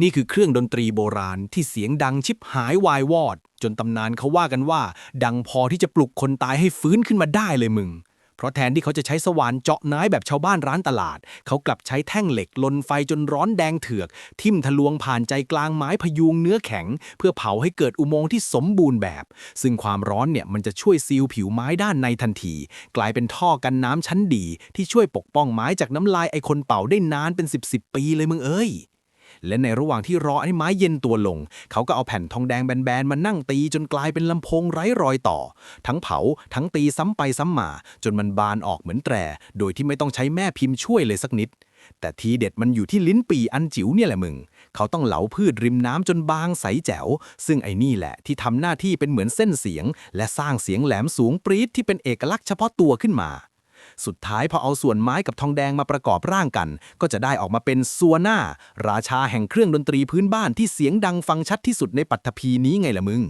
นี่คือเครื่องดนตรีโบราณที่เสียงดังชิบหายวายวอด จนตำนานเขาว่ากันว่า ดังพอที่จะปลุกคนตายให้ฟื้นขึ้นมาได้เลยมึง เพราะแทนที่เขาจะใช้สว่านเจาะน้ายแบบชาวบ้านร้านตลาด เขากลับใช้แท่งเหล็กลนไฟจนร้อนแดงเถือก ทิ่มทะลวงผ่านใจกลางไม้พยุงเนื้อแข็ง เพื่อเผาให้เกิดอุโมงค์ที่สมบูรณ์แบบ ซึ่งความร้อนเนี่ยมันจะช่วยซีลผิวไม้ด้านในทันที กลายเป็นท่อกันน้ำชั้นดี ที่ช่วยปกป้องไม้จากน้ำลายไอคนเป่าได้นานเป็น 10บสปีเลยมึงเอ้ย และในระหว่างที่รอให้ไม้เย็นตัวลง เขาก็เอาแผ่นทองแดงแบนๆมานั่งตีจนกลายเป็นลำโพงไร้รอยต่อ ทั้งเผาทั้งตีซ้ำไปซ้ำมา จนมันบานออกเหมือนแตร โดยที่ไม่ต้องใช้แม่พิมพ์ช่วยเลยสักนิด แต่ทีเด็ดมันอยู่ที่ลิ้นปีอันจิ๋วเนี่ยแหละมึง เขาต้องเหลาพืชริมน้ำจนบางใสแจ๋ว ซึ่งไอ้นี่แหละที่ทำหน้าที่เป็นเหมือนเส้นเสียง และสร้างเสียงแหลมสูงปรี๊ดที่เป็นเอกลักษณ์เฉพาะตัวขึ้นมา สุดท้ายพอเอาส่วนไม้กับทองแดงมาประกอบร่างกัน ก็จะได้ออกมาเป็นซัวน่าราชาแห่งเครื่องดนตรีพื้นบ้านที่เสียงดังฟังชัดที่สุดในปัตตภีนี้ไงล่ะมึง